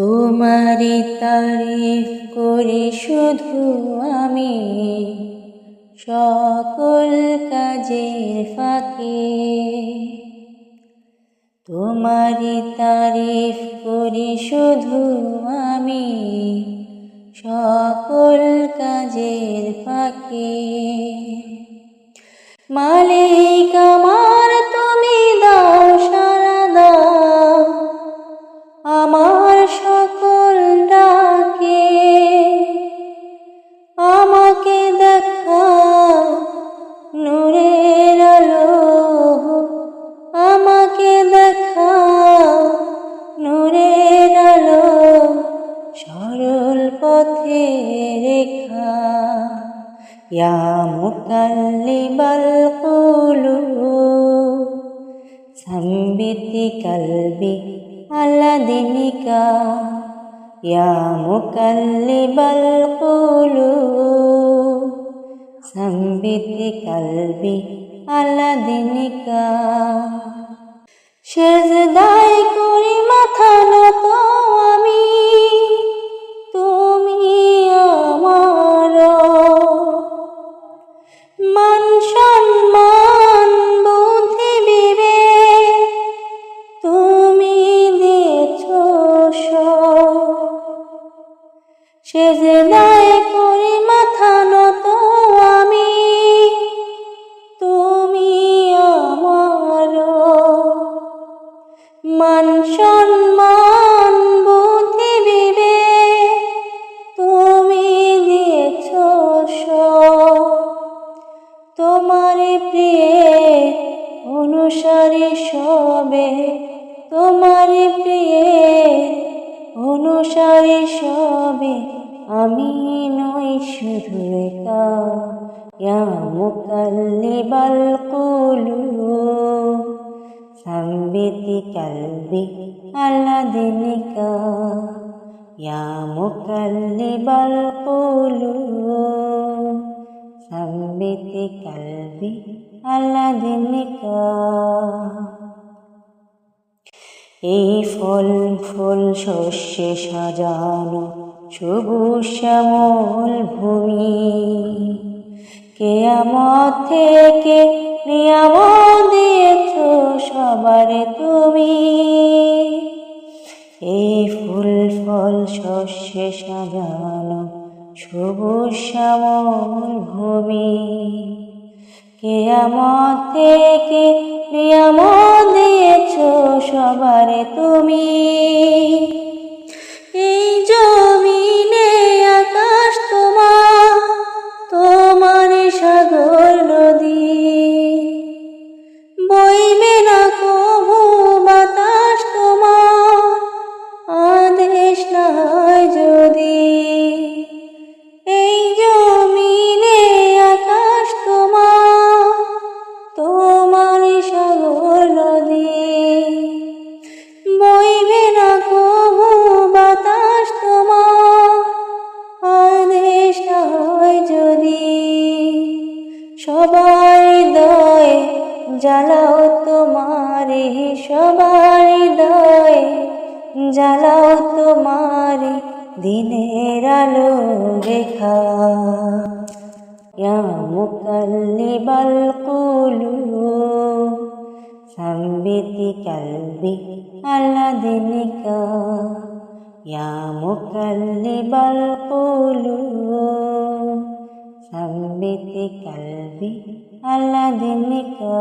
তোমারি তারিফ করি শুধু আমি। সকল কাজের ফাঁকে তোমারি তারিফ করি শুধু আমি। সকল কাজের ফাঁকে মালিক পথে রেখা। ইয়া মুকাল্লিবাল কুলুব সাম্বিতি কলবি আলা ইয়া মুকাল্লিবাল কুলুব সাম্বিতি কলবি আলা সেজদায় মান সম্মান, বুদ্ধি, বিবেক, তুমি দিয়েছ। তোমার প্রিয়ে অনুসারী সবে। তোমার প্রিয়ে অনুসারী সবে। আমি নই শুধু ইয়া মুকাল্লিবাল কুলুব দিনিকা ইয়া মুকাল্লিবাল কুলুব। সাম্বিতি কলবি আলা দিনিকা এই ফল, ফুল শস্যে সাজানো সবুজ শ্যামল ভূমি। কেয়ামত থেকে নিয়ামত দিয়েছ সবারে তুমি। এই ফুল ফল শস্যে সাজানো সবুজ শ্যামল ভূমি। কেয়ামত থেকে নিয়ামত দিয়েছ সবারে তুমি। এই I do. জ্বালাও তোমারে দিনের আলো রেখা। মুকাল্লিবাল কুলুব সাম্বিতি কলবি আলা দিনিকা ইয়া মুকাল্লিবাল কুলুব সাম্বিতি কলবি আলা দিনিকা